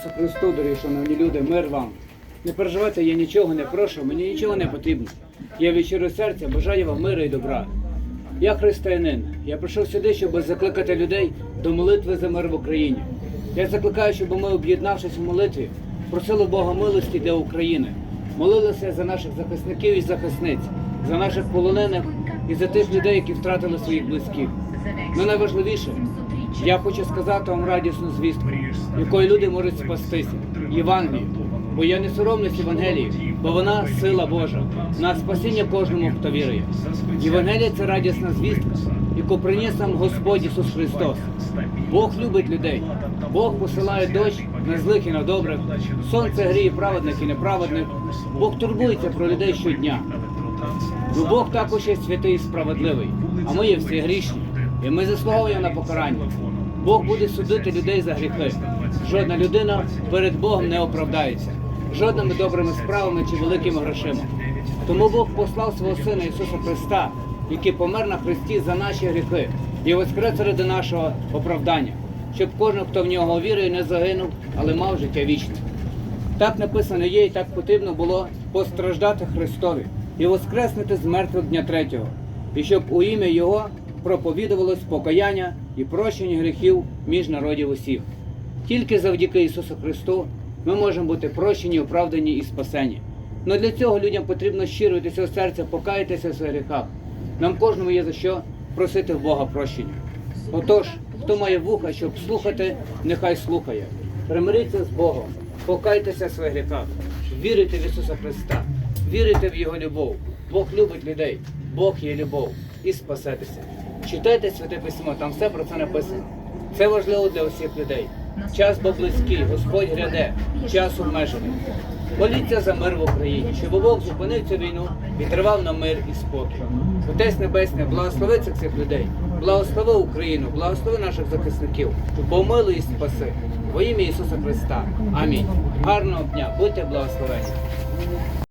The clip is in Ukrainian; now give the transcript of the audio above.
Христу, дорогі шановні люди, мир вам. Не переживайте, я нічого не прошу, мені нічого не потрібно. Я від щирого серця бажаю вам миру і добра. Я християнин. Я прийшов сюди, щоб закликати людей до молитви за мир в Україні. Я закликаю, щоб ми, об'єднавшись у молитві, просили Бога милості для України, молилися за наших захисників і захисниць, за наших полонених і за тих людей, які втратили своїх близьких. Ну найважливіше, я хочу сказати вам радісну звістку, якою люди можуть спастися. Євангелію. Бо я не соромлюсь Євангелії, бо вона сила Божа на спасіння кожному, хто вірує. Євангелія це радісна звістка, яку приніс сам Господь Ісус Христос. Бог любить людей. Бог посилає дощ на злих і на добрих. Сонце гріє праведних і неправедних. Бог турбується про людей щодня. Ну Бог також є святий і справедливий, а ми є всі грішні, і ми заслуговуємо на покарання. Бог буде судити людей за гріхи. Жодна людина перед Богом не оправдається, жодними добрими справами чи великими грошима. Тому Бог послав свого Сина Ісуса Христа, який помер на Христі за наші гріхи і воскрес ради нашого оправдання, щоб кожен, хто в нього вірує, не загинув, але мав життя вічне. Так написано є, і так потрібно було постраждати Христові і воскреснути з мертвих дня третього, і щоб у ім'я Його проповідувалось покаяння і прощення гріхів між народів усіх. Тільки завдяки Ісусу Христу ми можемо бути прощені, оправдані і спасені. Но для цього людям потрібно щиро від серця покаятися в своїх гріхах. Нам кожному є за що просити в Бога прощення. Отож, хто має вуха, щоб слухати, нехай слухає. Примиріться з Богом, покайтеся в своїх гріхах, вірите в Ісуса Христа, вірите в Його любов. Бог любить людей, Бог є любов і спасетеся. Читайте святе письмо, там все про це написано. Це важливо для усіх людей. Час бо близький, Господь гряде, час обмежений. Моліться за мир в Україні, щоб Бог зупинив цю війну і тривав на мир і спокій. Отець Небесний, благослови цих всіх людей, благослови Україну, благослови наших захисників, помилуй і спаси. Во ім'я Ісуса Христа. Амінь. Гарного дня, будьте благословені.